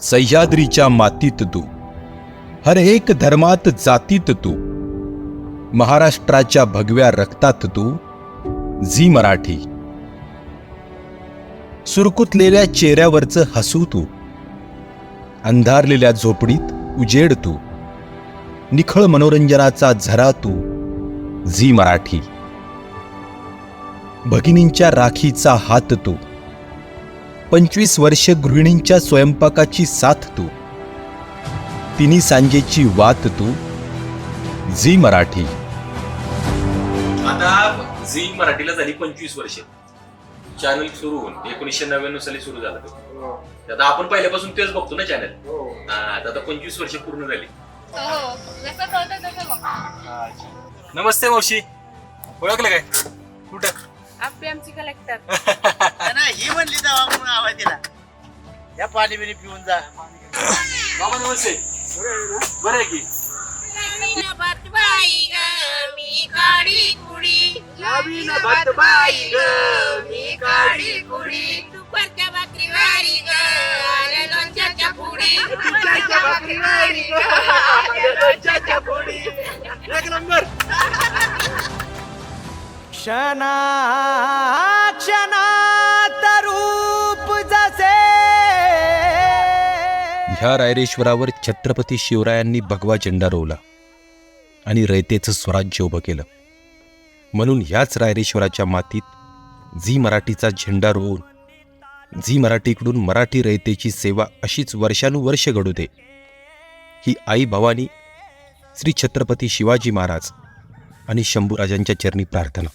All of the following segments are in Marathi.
सह्याद्रीच्या मातीत तू. हर एक धर्मात जातीत तू. महाराष्ट्राच्या भगव्या रक्तात तू. झी मराठी. सुरकुतलेल्या चेहऱ्यावरचं हसू तू. अंधारलेल्या झोपडीत उजेड तू. निखळ मनोरंजनाचा झरा तू. झी मराठी. भगिनींच्या राखीचा हात तू. पंचवीस वर्ष गृहिणींच्या स्वयंपाकाची साथ तू. तिन्ही सांजेची वात तू. झी मराठी. आता झी मराठीला झाली पंचवीस वर्ष. चॅनल सुरू होऊन एकोणीसशे नव्याण्णव साली सुरू झाला तो. आता आपण पहिल्यापासून तेच बघतो ना चॅनल आता पंचवीस वर्ष पूर्ण झाली. हो नमस्ते मावशी. ओळखलं काय? कुठं? आपली आमची कलेक्टर ही म्हणली तेव्हा या पाणी बिणी पिऊन जा. मामा नमस्ते. बरं आहे की? बाई ग मी काळी कुडी. नवीन बाई ग, मी काळी कुडी. दुपारच्या भाकरी वारी ग आले लोणच्याच्या पुडी तुझ्या भाकरीवारी ग, आल्या लोणच्याच्या पोळी. एक नंबर. क्षणा क्षणात ह्या रायरेश्वरावर छत्रपती शिवरायांनी भगवा झेंडा रोवला आणि रयतेचं स्वराज्य उभं केलं. म्हणून ह्याच रायरेश्वराच्या मातीत झी मराठीचा झेंडा रोवून झी मराठीकडून मराठी रयतेची सेवा अशीच वर्षानुवर्ष घडू दे. ही आई भवानी श्री छत्रपती शिवाजी महाराज आणि शंभूराजांच्या चरणी प्रार्थना.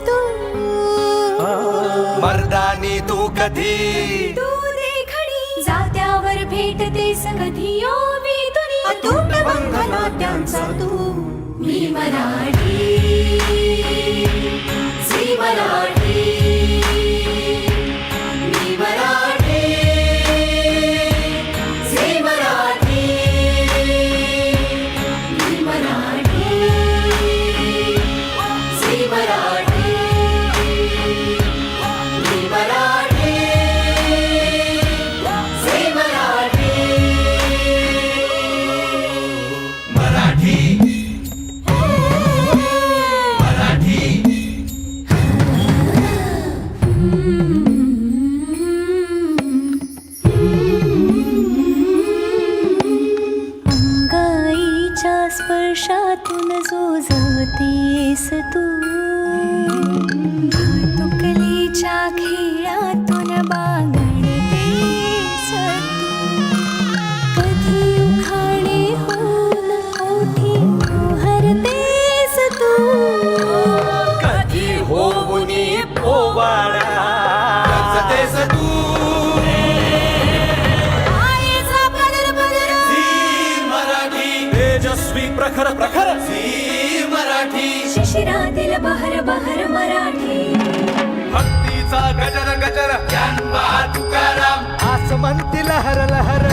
तू. मर्दानी तू कधी? तू देखणी जात्यावर भेटते संगती ओवी तुनी अतूट बंधना त्यांचा तू. मी मराठी. श्री मराठी. मी तू भातुकलीच्या खेळातून बागडतेस तू कधी उखाणे होऊन ओठी हरतेस तू. कधी होऊनी पोवाडा गजतेस तू मराठी तेजस्वी प्रखर प्रखर शिशिरातील बहर बहर मराठी. भक्तीचा गजर गजर ज्ञानबा तुकाराम. आसमंती लहर लहर